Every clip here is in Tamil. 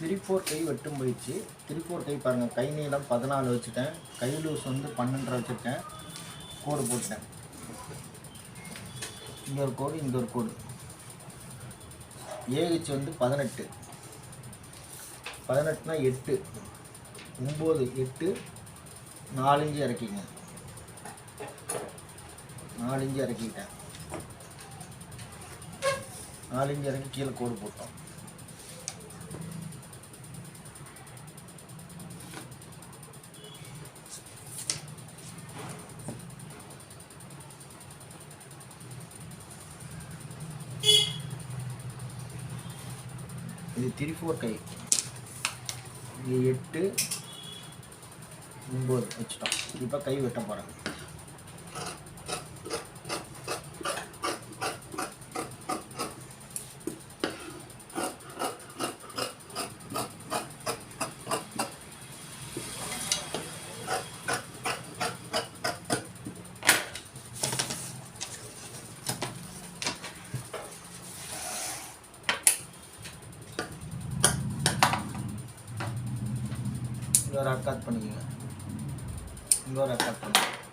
த்ரீ ஃபோர் கை வெட்டும் போயிடுச்சு. த்ரீ ஃபோர் கை பாருங்கள் கை நீளம் பதினாலு வச்சுட்டேன். கை லூஸ் வந்து பன்னெண்டரை வச்சுருக்கேன். கோடு போட்டேன் இங்கே ஒரு கோடு இந்த ஒரு கோடு. ஏஹெச் வந்து பதினெட்டு. பதினெட்டுனா எட்டு. ஒம்பது எட்டு. நாலஞ்சு இறக்கிங்க. நாலஞ்சு இறக்கிட்டேன். நாலஞ்சு இறக்கி கீழே கோடு போட்டோம். இது த்ரீ ஃபோர் கை. இது எட்டு ஒம்பது வச்சுட்டோம். இப்போ கை வெட்ட போகிறேன் இங்கே ஒரு அக்காத் பண்ணிக்கோங்க இங்கே ஒரு அக்காத் பண்ணுங்க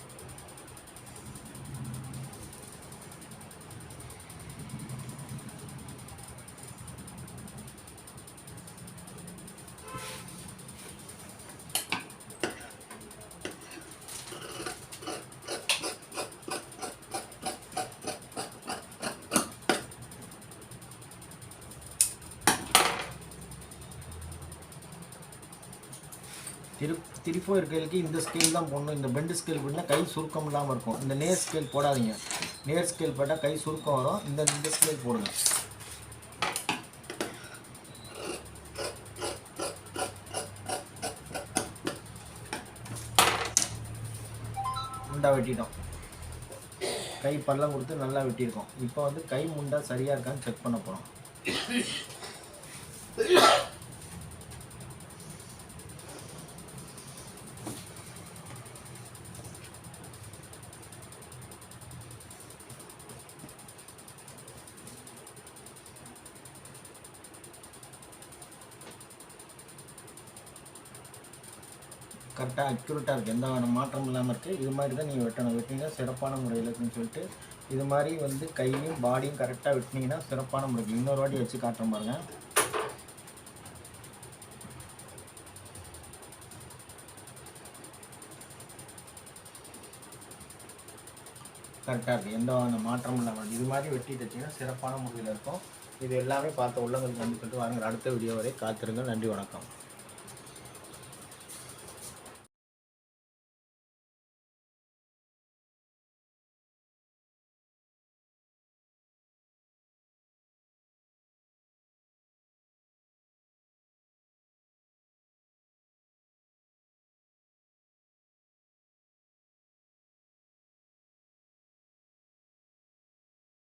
திரு திருப்போ இருக்கிறதுக்கு இந்த ஸ்கேல் தான் போடணும். இந்த பெண்டு ஸ்கேல் போட்டால் கை சுருக்கம் இல்லாமல் இருக்கும். இந்த நேர் ஸ்கேல் போடாதீங்க. நேர் ஸ்கேல் போட்டால் கை சுருக்கம் வரும். இந்த இந்த ஸ்கேல் போடுங்க. முண்டா வெட்டிட்டோம். கை பள்ளம் கொடுத்து நல்லா வெட்டியிருக்கோம். இப்போ வந்து கை முண்டா சரியாக இருக்கான்னு செக் பண்ண போகிறோம் கரெக்டாக அக்யூரேட்டாக இருக்குது எந்த வித மாற்றம் இல்லாமல் இருக்குது இது மாதிரி தான் நீங்கள் வெட்டணும். வெட்டினீங்கன்னா சிறப்பான முறையில் இருக்குன்னு சொல்லிட்டு இது மாதிரி வந்து கையும் பாடியும் கரெக்டாக வெட்டினீங்கன்னா சிறப்பான முறைக்கு இன்னொரு வாட்டி வச்சு காட்டுறேன் பாருங்கள் கரெக்டாக இருக்குது எந்த வித மாற்றமும் இல்லாமல் இது மாதிரி வெட்டி தச்சிங்கன்னா சிறப்பான முறையில் இருக்கும். இது எல்லாமே பார்த்த உள்ளங்களுக்கு வந்து சொல்லிட்டு வாங்க அடுத்த வீடியோ வரை காத்திருங்க நன்றி வணக்கம்.